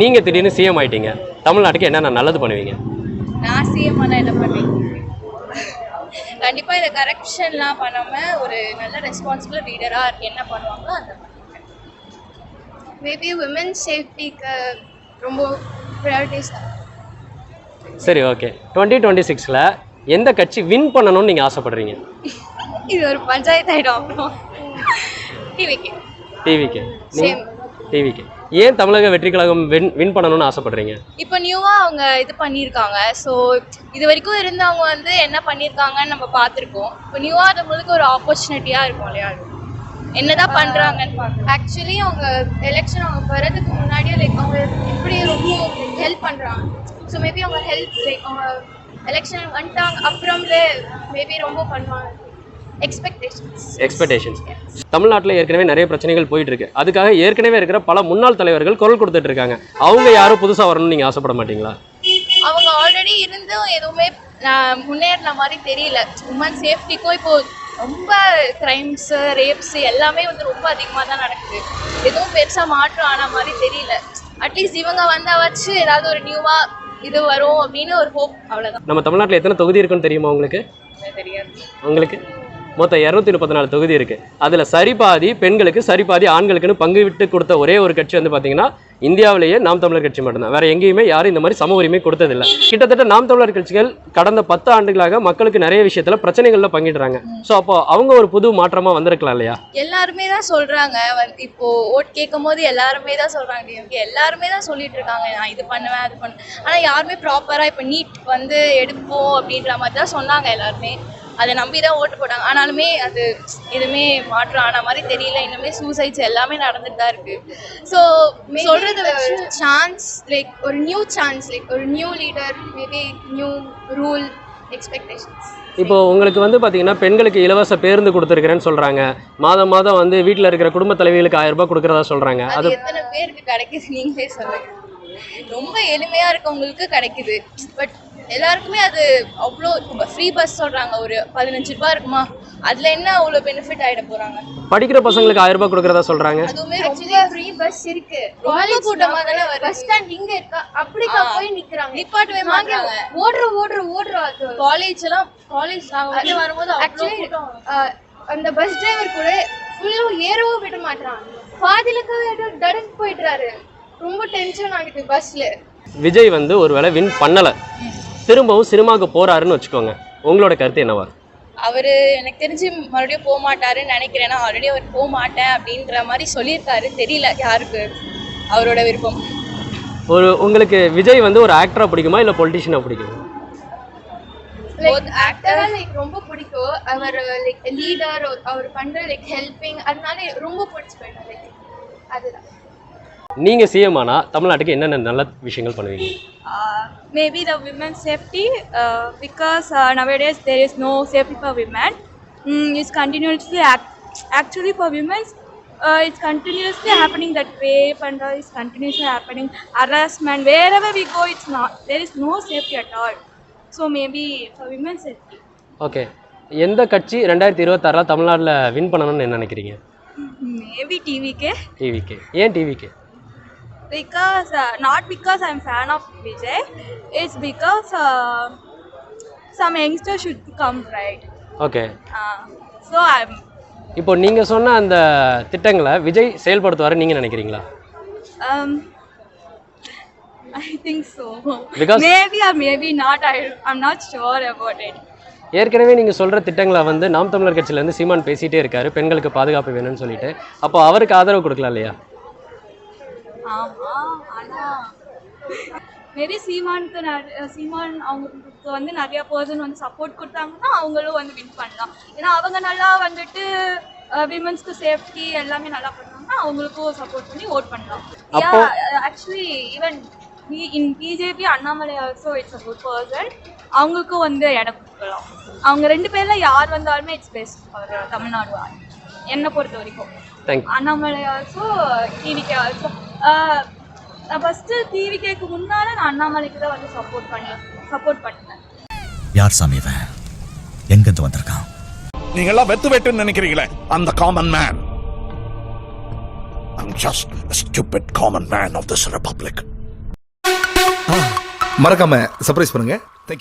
நீங்கள் திடீர்னு சிஎம் ஆயிட்டீங்க. தமிழ்நாட்டுக்கு என்னென்ன நல்லது பண்ணுவீங்க? நான் சிஎம் ஆனால் என்ன பண்ணுவேன்? கண்டிப்பாக இதை கரெக்ஷன்லாம் பண்ணாமல் ஒரு நல்ல ரெஸ்பான்சிபிள் லீடராக என்ன பண்ணுவாங்களோ அந்த மேபி உமன் சேஃப்டிக்கு ரொம்ப ப்ரையாரிட்டிஸ் சரி ஓகே டுவெண்ட்டி டுவெண்ட்டி சிக்ஸில் எந்த கட்சி வின் பண்ணணும்னு நீங்கள் ஆசைப்படுறீங்க? இது ஒரு பஞ்சாயத்து ஆகிடும் அப்புறம் டிவிக்கு டிவிக்கு சேம் டிவிக்கு ஏன் தமிழக வெற்றி கழகம் வின் வின் பண்ணணும்னு ஆசைப்படுறீங்க? இப்போ நியூவாக அவங்க இது பண்ணியிருக்காங்க. ஸோ இது வரைக்கும் இருந்தவங்க வந்து என்ன பண்ணியிருக்காங்கன்னு நம்ம பார்த்துருக்கோம். இப்போ நியூவாக அது முழுக்க ஒரு ஆப்பர்ச்சுனிட்டியாக இருக்கும் இல்லையா? என்னதான் பண்ணுறாங்கன்னு பார்க்க ஆக்சுவலி அவங்க எலெக்ஷன் அவங்க வர்றதுக்கு முன்னாடியே லைக் அவங்க இப்படி ரொம்ப ஹெல்ப் பண்ணுறாங்க ஸோ மேபி அவங்க ஹெல்ப் லைக் அவங்க எலெக்ஷன் வந்துட்டாங்க அப்புறம்ல மேபி ரொம்ப பண்ணுவாங்க. எக்ஸ்பெக்டேஷன்ஸ் எக்ஸ்பெக்டேஷன்ஸ் தமிழ்நாட்டில் ஏற்கனவே நிறைய பிரச்சனைகள் போயிட்டு இருக்கு அதுக்காக ஏற்கனவே இருக்கிற பல முன்னாள் தலைவர்கள் குரல் கொடுத்துட்டு இருக்காங்க. அவங்க யாரும் புதுசாக வரணும்னு நீங்கள் ஆசைப்பட மாட்டீங்களா? அவங்க ஆல்ரெடி இருந்தும் எதுவுமே முன்னேறின மாதிரி தெரியல. உமன் சேஃப்டிக்கும் இப்போ ரொம்ப கிரைம்ஸ் ரேப்ஸ் எல்லாமே வந்து ரொம்ப அதிகமாக தான் நடக்குது. எதுவும் பெருசாக மாற்றம் ஆன மாதிரி தெரியல. அட்லீஸ்ட் இவங்க வந்தா வச்சு ஏதாவது ஒரு நியூவாக இது வரும் அப்படின்னு ஒரு ஹோப் அவ்வளோதான் நம்ம தமிழ்நாட்டில் எத்தனை தொகுதி இருக்குன்னு தெரியுமா உங்களுக்கு? தெரியாது. உங்களுக்கு? மொத்தம் இரநூத்தி முப்பத்தி நாலு தொகுதி இருக்குது அதில் சரிபாதி பெண்களுக்கு சரிபாதி ஆண்களுக்குன்னு பங்கு விட்டு கொடுத்த ஒரே ஒரு கட்சி வந்து பார்த்தீங்கன்னா இந்தியாவிலேயே நாம் தமிழர் கட்சி மட்டும்தான். வேறு எங்கேயுமே யாரும் இந்த மாதிரி சம உரிமை கொடுத்ததில்லை. கிட்டத்தட்ட நாம் தமிழர் கட்சிகள் கடந்த பத்து ஆண்டுகளாக மக்களுக்கு நிறைய விஷயத்தில் பிரச்சனைகளில் பங்கிடுறாங்க. ஸோ அப்போ அவங்க ஒரு புது மாற்றமாக வந்திருக்கலாம் இல்லையா? எல்லாருமே தான் சொல்கிறாங்க இப்போ ஓட் கேட்கும் போது எல்லாருமே தான் சொல்கிறாங்க டிஎம்கே எல்லாருமே தான் சொல்லிட்டு இருக்காங்க. நான் இது பண்ணுவேன் அது பண்ணுவேன். ஆனால் யாருமே ப்ராப்பராக இப்போ நீட் வந்து எடுப்போம் அப்படின்ற மாதிரி தான் சொன்னாங்க எல்லாருமே. அதை நம்பி தான் ஓட்டு போட்டாங்க. ஆனாலுமே அது எதுவுமே மாற்றம் ஆன மாதிரி தெரியல. இன்னுமே சூசைட்ஸ் எல்லாமே நடந்துட்டு தான் இருக்கு. ஸோ சொல்றத வச்சு சான்ஸ் லைக் ஒரு நியூ சான்ஸ் லைக் ஒரு new leader maybe new rule expectations இப்போ உங்களுக்கு வந்து பார்த்தீங்கன்னா பெண்களுக்கு இலவச பேருந்து கொடுத்துருக்கிறேன்னு சொல்றாங்க. மாதம் மாதம் வந்து வீட்டில் இருக்கிற குடும்ப தலைவிகளுக்கு ஆயிரம் ரூபாய் கொடுக்கறதா சொல்றாங்க. அது எத்தனை பேருக்கு கிடைக்குது நீங்களே சொல்லுங்க. ரொம்ப எளிமையா இருக்கவங்களுக்கு கிடைக்குது. பட் எல்லாருக்குமே அது அவ்வளோ ஃப்ரீ பஸ் சொல்றாங்க. ஒரு பதினஞ்சு ரூபாய் இருக்குமா? அதுல என்ன அவ்வளோ பெனிஃபிட் ஆயிட போறாங்க? படிக்கிற பசங்களுக்கு ஆயிரம் ரூபாய் கொடுக்கறதா சொல்றாங்க. அதுவுமே ரொம்ப ஃப்ரீ பஸ் இருக்கு. ரொம்ப கூட்டமா தானே வருது. பஸ் ஸ்டாண்ட் இங்க இருக்கா? அப்படிக்கா போய் நிக்கிறாங்க. நிப்பாட்டவே மாட்டாங்க ஓடுற ஓடுற ஓடுற காலேஜ் எல்லாம் காலேஜ் நாங்க வரும்போது ஆக்சுவலி அந்த பஸ் டிரைவர் கூட ஃபுல்லும் ஏறவும் விட மாட்டான் பாதியில டடன் போயிடுறாரு. ரொம்ப டென்ஷன் ஆகுது பஸ்ல விஜய் வந்து ஒருவேளை வின் பண்ணல. திரும்பவும் சினிமாவுக்கு போறாருன்னு வச்சுக்கோங்க. உங்களோட கருத்து என்னவா அவரு எனக்கு தெரிஞ்சு மறுபடியும் போக மாட்டாருன்னு நினைக்கிறேன் ஆல்ரெடி அவர் போக மாட்டேன் அப்படின்ற மாதிரி சொல்லியிருக்காரு. தெரியல யாருக்கு அவரோட விருப்பம். ஒரு உங்களுக்கு விஜய் வந்து ஒரு ஆக்டரா பிடிக்குமா இல்ல பொலிட்டிஷியனா பிடிக்குமா? லைக் ஆக்டரா லைக் ரொம்ப பிடிக்கும். அவர் லைக் லீடர் அவர் பண்ற லைக் ஹெல்பிங் அதனால ரொம்ப பிடிச்சி போயிட்டார். லைக் அதுதான். நீங்க சிஎம் ஆனா தமிழ்நாட்டுக்கு என்னென்ன நல்ல விஷயங்கள் பண்ணுவீங்க uh, uh, because uh, nowadays there is no safety for women mm, it's continuously act- actually for women's uh, it's continuously happening that rape and uh, it's continuously happening harassment wherever we go it's not there is no safety at all so maybe for women's safety okay எந்த கட்சி ரெண்டாயிரத்தி இருபத்தாறில் தமிழ்நாட்டில் win பண்ணணும்னு என்ன நினைக்கிறீங்க maybe tvk டிவிக்கு ஏன் டிவிக்கு because uh, not because i'm fan of vijay it's because uh, some youngsters should come right okay uh, so i'm இப்போ நீங்க சொன்ன அந்த திட்டங்களை விஜய் செயல்படுத்துவாரு நீங்க நினைக்கிறீங்களா Um, I think so. Because- maybe or maybe not. I I'm not sure about it. ஏற்கனவே நீங்க சொல்ற திட்டங்களை வந்து நாம் தமிழர் கட்சியில இருந்து சீமான் பேசிட்டே இருக்காரு பெண்களுக்கு பாதுகாப்பு வேணும்னு சொல்லிட்டு அப்போ அவருக்கு ஆதரவு கொடுக்கலாம் இல்லையா ஆமா ஆனா மேபி சீமானுக்கு நிறைய சீமான் அவங்களுக்கு வந்து நிறைய பர்சன் வந்து சப்போர்ட் கொடுத்தாங்கன்னா அவங்களும் வந்து வின் பண்ணலாம். ஏன்னா அவங்க நல்லா வந்துட்டு விமன்ஸ்க்கு சேஃப்டி எல்லாமே நல்லா பண்ணாங்கன்னா அவங்களுக்கும் சப்போர்ட் பண்ணி ஓட் பண்ணலாம். அப்போ- actually even in BJP Annamalai also it's a good person அவங்களுக்கும் வந்து இடம் கொடுக்கலாம். அவங்க ரெண்டு பேர்ல யார் வந்தாலுமே இட்ஸ் பெஸ்ட் தமிழ்நாடு என்னை பொறுத்த வரைக்கும். Annamalai also TVK also first டிவிகேக்கு முன்னால் நான் அண்ணாமலைக்கு தான் வந்து சப்போர்ட் பண்ணி சப்போர்ட் பண்ணேன் யார் சாமி இவன்? எங்கிருந்து வந்திருக்கான்? நீங்கெல்லாம் வெத்து வெட்டுன்னு நினைக்கிறீங்களே? அந்த common man I'm just a stupid common man of this republic. மறக்காம சர்ப்ரைஸ் பண்ணுங்க. Thank you